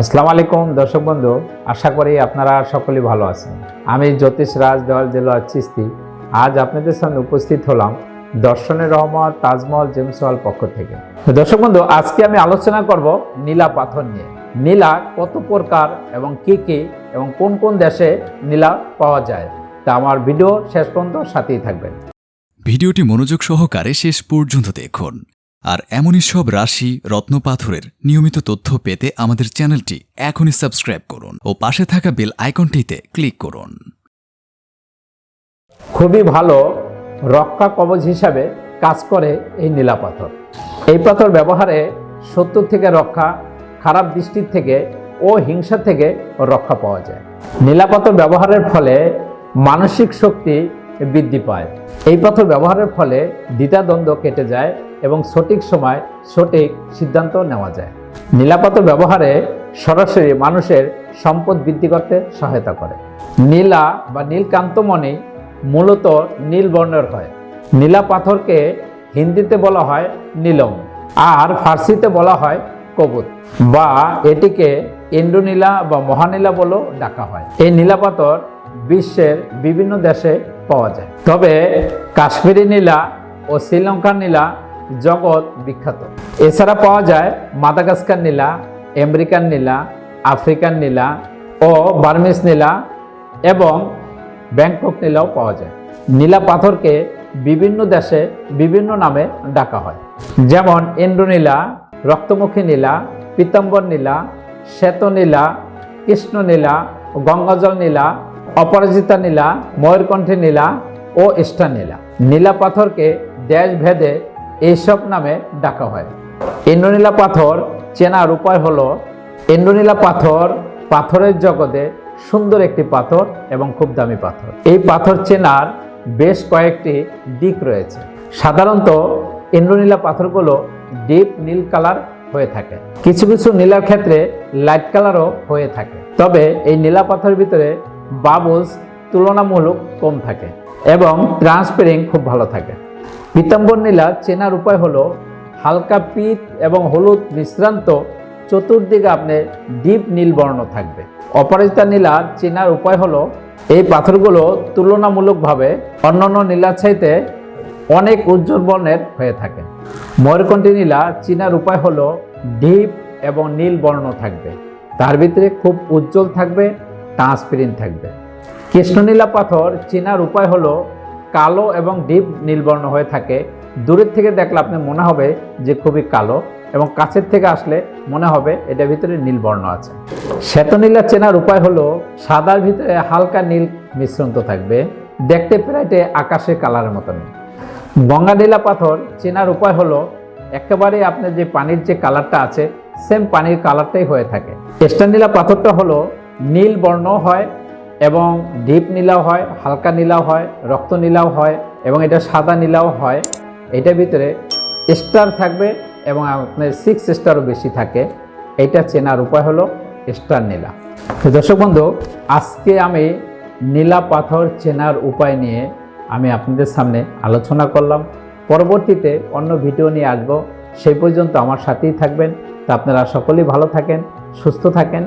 আসসালামু আলাইকুম, দর্শক বন্ধু। আশা করি আপনারা সকলেই ভালো আছেন। আমি জ্যোতিষ রাজ দেওয়াল দেলোয়ার চিস্তি। আজ আপনাদের সামনে উপস্থিত হলাম দর্শনের রহমত তাজমহল জেমস হল পক্ষ থেকে। দর্শক বন্ধু, আজকে আমি আলোচনা করব নীলা পাথর নিয়ে। নীলা কত প্রকার এবং কি কি এবং কোন কোন দেশে নীলা পাওয়া যায়? তা আমার ভিডিও শেষ পর্যন্ত সাথেই থাকবেন। ভিডিওটি মনোযোগ সহকারে শেষ পর্যন্ত দেখুন। আর এমনই সব রাশি রত্নপাথরের নিয়মিত তথ্য পেতে আমাদের চ্যানেলটি এখনই সাবস্ক্রাইব করুন ও পাশে থাকা বেল আইকনটিতে ক্লিক করুন। খুবই ভালো রক্ষা কবচ হিসাবে কাজ করে এই নীলা পাথর। এই পাথর ব্যবহারে শত্রু থেকে রক্ষা, খারাপ দৃষ্টির থেকে ও হিংসা থেকে রক্ষা পাওয়া যায়। নীলা পাথর ব্যবহারের ফলে মানসিক শক্তি বৃদ্ধি পায়। এই পাথর ব্যবহারের ফলে দ্বিধাদ্বন্দ্ব কেটে যায় এবং সঠিক সময় সঠিক সিদ্ধান্ত নেওয়া যায়। নীলা পাথর ব্যবহারে সরাসরি মানুষের সম্পদ বৃদ্ধি করতে সহায়তা করে। নীলা বা নীলকান্তমণি মূলত নীল বর্ণের হয়। নীলা পাথরকে হিন্দিতে বলা হয় নীলম, আর ফার্সিতে বলা হয় কবুত বা এটিকে ইন্দ্রনীলা বা মহানীলা বলেও ডাকা হয়। এই নীলা পাথর বিশ্বের বিভিন্ন দেশে পাওয়া যায়। তবে কাশ্মীরি নীলা ও শ্রীলঙ্কার নীলা জগৎ বিখ্যাত। এছাড়া পাওয়া যায় মাদাগাস্কার নীলা আমেরিকান নীলা আফ্রিকান নীলা ও বার্মিস নীলা এবং ব্যাংকক নীলাও পাওয়া যায়। নীলা পাথরকে বিভিন্ন দেশে বিভিন্ন নামে ডাকা হয়। যেমন ইন্দ্রনীলা রক্তমুখী নীলা, পীতাম্বর নীলা, শ্বেত নীলা, কৃষ্ণ নীলা, গঙ্গাজল নীলা অপরাজিতা নীলা, ময়ূরকণ্ঠী নীলা ও ইষ্টা নীলা। নীলা পাথরকে দেশ ভেদে এইসব নামে ডাকা হয়। ইন্দ্রনীলা পাথর চেনার উপায় হলো, ইন্দ্রনীলা পাথর পাথরের জগতে সুন্দর একটি পাথর এবং খুব দামি পাথর। এই পাথর চেনার বেশ কয়েকটি দিক রয়েছে। সাধারণত ইন্দ্রনীলা পাথরগুলো ডিপ নীল কালার হয়ে থাকে। কিছু কিছু নীলার ক্ষেত্রে লাইট কালারও হয়ে থাকে। তবে এই নীলা পাথরের ভিতরে বাবলস তুলনামূলক কম থাকে এবং ট্রান্সপেরিং খুব ভালো থাকে। পীতাম্বর নীলা চেনার উপায় হলো হালকা পিত এবং হলুদ মিশ্রান্ত চতুর্দিকে আপনি ডিপ নীল বর্ণ থাকবে। অপরাজিতা নীলা চেনার উপায় হলো এই পাথরগুলো তুলনামূলকভাবে অন্যান্য নীলার চাইতে অনেক উজ্জ্বল বর্ণের হয়ে থাকে। ময়ূরকণ্ঠী নীলা চেনার উপায় হলো ডিপ এবং নীল বর্ণ থাকবে। তার ভিতরে খুব উজ্জ্বল থাকবে ট্রান্সপারেন্ট থাকবে। কৃষ্ণনীলা পাথর চেনার উপায় হলো কালো এবং ডিপ নীলবর্ণ হয়ে থাকে। দূরের থেকে দেখলে আপনি মনে হবে যে খুবই কালো এবং কাছের থেকে আসলে মনে হবে এটার ভিতরে নীলবর্ণ আছে। শ্বেতনীলা চেনার উপায় হলো সাদার ভিতরে হালকা নীল মিশ্রন্ত থাকবে। দেখতে প্রায়টে আকাশের কালারের মতন। গঙ্গানীলা পাথর চেনার উপায় হলো একেবারে আপনার যে পানির যে কালারটা আছে সেম পানির কালারটাই হয়ে থাকে। স্টানীলা পাথরটা হলো নীল বর্ণ হয় এবং ডিপ নীলাও হয়, হালকা নীলাও হয়, রক্ত নীলাও হয় এবং এটা সাদা নীলাও হয়। এটার ভিতরে স্টার থাকবে এবং আপনার সিক্স স্টারও বেশি থাকে। এটা চেনার উপায় হলো স্টার নীলা। তো দর্শক বন্ধু, আজকে আমি নীলা পাথর চেনার উপায় নিয়ে আমি আপনাদের সামনে আলোচনা করলাম। পরবর্তীতে অন্য ভিডিও নিয়ে আসব। সেই পর্যন্ত আমার সাথেই থাকবেন। তা আপনারা সকলেই ভালো থাকেন, সুস্থ থাকেন।